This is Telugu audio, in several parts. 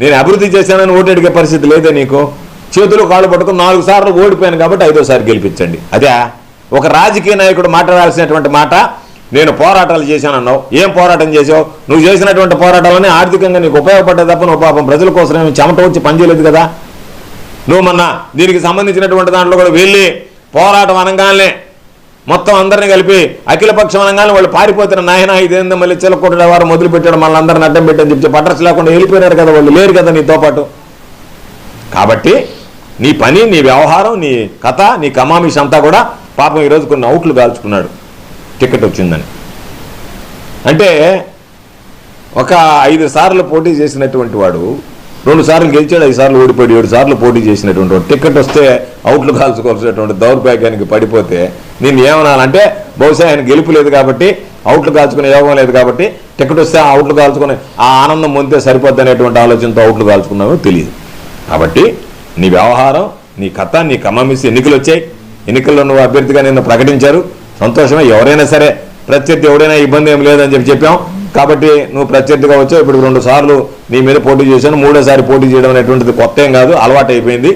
నేను అభివృద్ధి చేశానని ఓటు అడిగే పరిస్థితి లేదే నీకు? చేతులు కాళ్ళు పట్టుకుని నాలుగు సార్లు ఓడిపోయాను కాబట్టి ఐదోసారి గెలిపించండి. అదే ఒక రాజకీయ నాయకుడు మాట్లాడాల్సినటువంటి మాట నేను పోరాటాలు చేశానన్నావు. ఏం పోరాటం చేసావు నువ్వు చేసినటువంటి పోరాటాలని ఆర్థికంగా నీకు ఉపయోగపడ్డే తప్ప నువ్వు పాపం ప్రజల కోసం ఏమి చెమట వచ్చి పనిచేయలేదు కదా? నువ్వు మొన్న దీనికి సంబంధించినటువంటి దాంట్లో కూడా వెళ్ళి పోరాటం అనగానే మొత్తం అందరిని కలిపి అఖిలపక్షం అనగానే వాళ్ళు పారిపోతున్న నాయన ఇదేందో మళ్ళీ చిలకొట్టిన వారు మొదలుపెట్టాడు మళ్ళీ అందరిని అడ్డం పెట్టని చెప్పి పట్టర్స్ లేకుండా వెళ్ళిపోయినారు కదా వాళ్ళు లేరు కదా నీతో పాటు. కాబట్టి నీ పని నీ వ్యవహారం నీ కథ నీ కమామిష్ అంతా కూడా పాపం ఈరోజు కొన్ని అవుట్లు కాల్చుకున్నాడు. టికెట్ వచ్చిందని. అంటే ఒక ఐదు సార్లు పోటీ చేసినటువంటి వాడు రెండు సార్లు గెలిచాడు ఐదు సార్లు ఓడిపోయాడు ఏడు సార్లు పోటీ చేసినటువంటి టికెట్ వస్తే అవుట్లు కాల్చుకోవాల్సినటువంటి దౌర్భాగ్యానికి పడిపోతే నేను ఏమనాలంటే బహుశా ఆయన గెలుపు లేదు కాబట్టి అవుట్లు కాల్చుకునే యోగం లేదు కాబట్టి టికెట్ వస్తే ఆ అవుట్లు కాల్చుకునే ఆ ఆనందం పొందితే సరిపోద్ది అనేటువంటి ఆలోచనతో అవుట్లు కాల్చుకున్నామో తెలియదు. కాబట్టి నీ వ్యవహారం నీ కథ నీ కమ్మమిసి ఎన్నికలు వచ్చాయి. ఎన్నికల్లో నువ్వు అభ్యర్థిగా నిన్ను ప్రకటించారు. సంతోషమే ఎవరైనా సరే ప్రత్యర్థి ఎవరైనా ఇబ్బంది ఏం లేదని చెప్పి చెప్పాం. కాబట్టి నువ్వు ప్రత్యర్థిగా వచ్చావు. ఇప్పుడు రెండు సార్లు నీ మీద పోటీ చేశాను. మూడోసారి పోటీ చేయడం అనేటువంటిది కొత్త ఏం కాదు. అలవాటు అయిపోయింది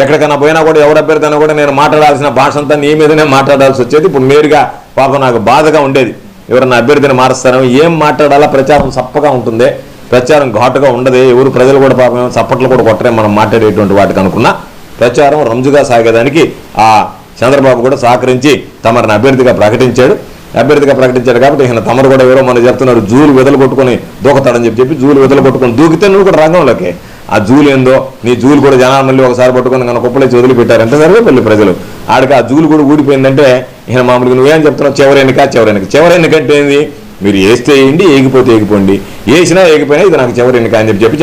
ఎక్కడికైనా పోయినా కూడా ఎవరు అభ్యర్థి అయినా కూడా నేను మాట్లాడాల్సిన భాష అంతా నీ మీదనే మాట్లాడాల్సి వచ్చేది. ఇప్పుడు నేరుగా పాపం నాకు బాధగా ఉండేది. ఎవరన్నా అభ్యర్థిని మారుస్తారో ఏం మాట్లాడాలా? ప్రచారం చప్పగా ఉంటుంది. ప్రచారం ఘాటుగా ఉండదు. ఎవరు ప్రజలు కూడా పాపం చప్పట్లు కూడా కొట్టరే మనం మాట్లాడేటువంటి వాటికి అనుకున్నా. ప్రచారం రంజుగా సాగేదానికి ఆ చంద్రబాబు కూడా సహకరించి తమరిని అభ్యర్థిగా ప్రకటించాడు. అభ్యర్థిగా ప్రకటించాడు కాబట్టి ఈయన తమరు కూడా ఎవరో మనం చెప్తున్నారు జూలు వెదలు కొట్టుకొని దూకతాడని చెప్పి చెప్పి జూలు వెదలు కొట్టుకొని దూకితే నువ్వు కూడా రంగంలోకి. ఆ జూలు ఏందో నీ జూలు కూడా జనాలు మళ్ళీ ఒకసారి పట్టుకొని కనుక కుప్పలేసి వదిలిపెట్టారు. ఎంత సరే పెళ్ళి ప్రజలు. ఆడికి ఆ జూలు కూడా ఊడిపోయిందంటే ఈయన మామూలుగా నువ్వేం చెప్తున్నావు? చివరెన్నిక చివరెన్నిక చివరెన్నిక అంటే ఏంది? మీరు వేస్తే వేయండి ఏగిపోతే ఏగిపోండి వేసినా ఏగిపోయినా ఇది నాకు చివరెన్నిక అని చెప్పి చెప్పి